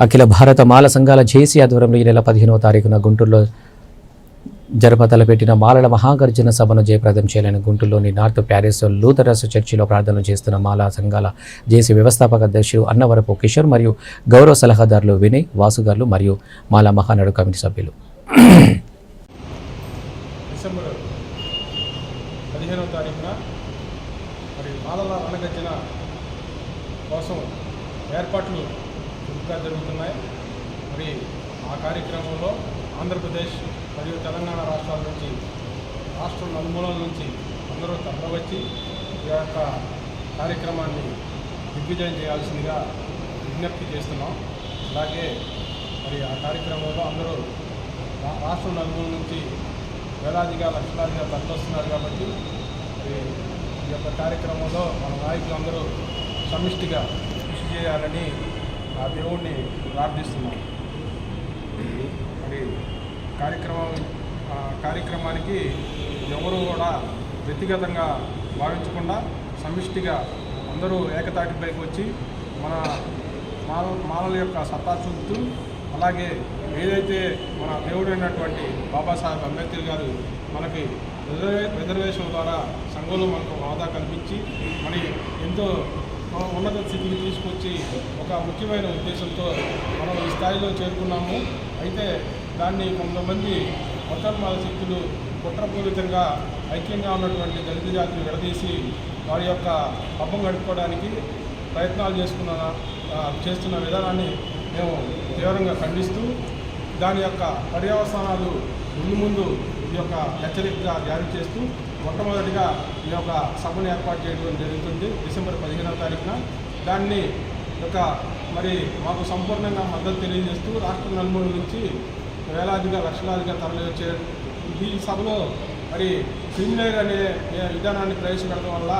అఖిల భారత మాల సంఘాల జేసీ ఆధ్వర్యంలో ఈ నెల పదిహేనవ తారీఖున గుంటూరులో జరపతలపెట్టిన మాలల మహాగర్జన సభను జయప్రదం చేయాలని గుంటూరులోని నార్త్ ప్యారిస్ లూథరస్ చర్చిలో ప్రార్థనలు చేస్తున్న మాలా సంఘాల జేసీ వ్యవస్థాపక అధ్యక్షుడు అన్నవరపు కిషోర్ మరియు గౌరవ సలహాదారులు వినయ్ వాసుగారులు మరియు మాలా మహానాడు కమిటీ సభ్యులు. డిసెంబర్ పదిహేనవ తారీఖున మరి మాలల రణగర్జన కోసం ఏర్పాట్లు చురుగ్గా జరుగుతున్నాయి. మరి ఆ కార్యక్రమంలో ఆంధ్రప్రదేశ్ మరియు తెలంగాణ రాష్ట్రాల నుంచి రాష్ట్రం నలుమూలల నుంచి అందరూ తరలివచ్చి ఈ యొక్క కార్యక్రమాన్ని దిగ్విజయం చేయాల్సిందిగా విజ్ఞప్తి చేస్తున్నాం. అలాగే మరి ఆ కార్యక్రమంలో అందరూ రాష్ట్ర రాష్ట్రం నలుమూల నుంచి వేలాదిగా లక్షలాదిగా తరలిస్తున్నారు కాబట్టి మరి ఈ యొక్క కార్యక్రమంలో మన నాయకులందరూ సమిష్టిగా కృషి చేయాలని ఆ దేవుణ్ణి ప్రార్థిస్తున్నాం. మరి కార్యక్రమం కార్యక్రమానికి ఎవరు కూడా వ్యక్తిగతంగా భావించకుండా సమిష్టిగా అందరూ ఏకతాటిపైకి వచ్చి మన మాల మాలల యొక్క సత్తా చూపుతూ అలాగే ఏదైతే మన దేవుడైనటువంటి బాబాసాహెబ్ అంబేద్కర్ గారు మనకి రిజర్వే రిజర్వేషన్ ద్వారా సంఘంలో మనకు హోదా కల్పించి మరి ఎంతో ఉన్నత స్థితికి తీసుకొచ్చి ఒక ముఖ్యమైన ఉద్దేశంతో మనం ఈ స్థాయిలో చేరుకున్నాము. అయితే దాన్ని కొంతమంది మొట్టమొదటి శక్తులు కుట్రపూరితంగా ఐక్యంగా ఉన్నటువంటి దళిత జాతిని విడదీసి వారి యొక్క పబ్బం గడుపుకోవడానికి ప్రయత్నాలు చేసుకున్న చేస్తున్న విధానాన్ని మేము తీవ్రంగా ఖండిస్తూ దాని యొక్క పర్యవసానాలు ముందు ముందు ఈ యొక్క హెచ్చరికగా జారీ చేస్తూ మొట్టమొదటిగా ఈ యొక్క సభను ఏర్పాటు చేయడం జరుగుతుంది. డిసెంబర్ పదిహేనవ తారీఖున దాన్ని యొక్క మరి మాకు సంపూర్ణంగా మద్దతు తెలియజేస్తూ రాష్ట్ర నలుమూల నుంచి వేలాదిగా లక్షలాదిగా తరలి వచ్చే ఈ సభలో మరి క్రిమినల్ అనే విధానాన్ని ప్రవేశపెట్టడం వల్ల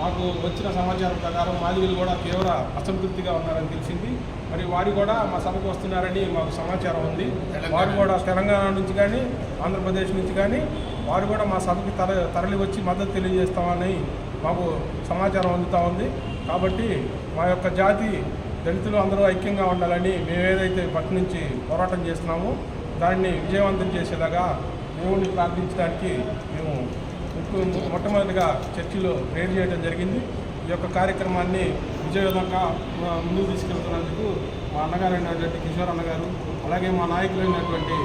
మాకు వచ్చిన సమాచారం ప్రకారం మాదిగలు కూడా తీవ్ర అసంతృప్తిగా ఉన్నారని తెలిసింది. మరి వారు కూడా మా సభకు వస్తున్నారని మాకు సమాచారం ఉంది. వారు కూడా తెలంగాణ నుంచి కానీ ఆంధ్రప్రదేశ్ నుంచి కానీ వారు కూడా మా సభకి తర తరలి వచ్చి మద్దతు తెలియజేస్తామని మాకు సమాచారం అందుతూ ఉంది. కాబట్టి మా యొక్క జాతి దళితులు అందరూ ఐక్యంగా ఉండాలని మేము ఏదైతే పట్టు నుంచి పోరాటం చేస్తున్నామో దాన్ని విజయవంతం చేసేలాగా దేవుణ్ణి ప్రార్థించడానికి మేము మొట్టమొదటిగా చర్చిలో ప్రేర్ చేయడం జరిగింది. ఈ యొక్క కార్యక్రమాన్ని విజయవంతంగా ముందుకు తీసుకెళ్తున్నందుకు మా అన్నగారు అయినటువంటి కిషోర్ అన్నగారు అలాగే మా నాయకులైనటువంటి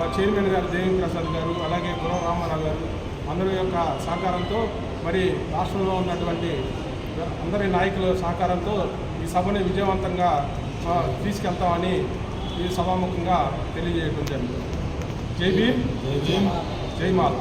మా చైర్మన్ గారు దేవి ప్రసాద్ గారు అలాగే గురవ రామారావు గారు అందరి యొక్క సహకారంతో మరి రాష్ట్రంలో ఉన్నటువంటి అందరి నాయకుల సహకారంతో ఈ సభని విజయవంతంగా తీసుకెళ్తామని ఈ సభాముఖంగా తెలియజేయడం జరిగింది. జై భీమ్. జై మాల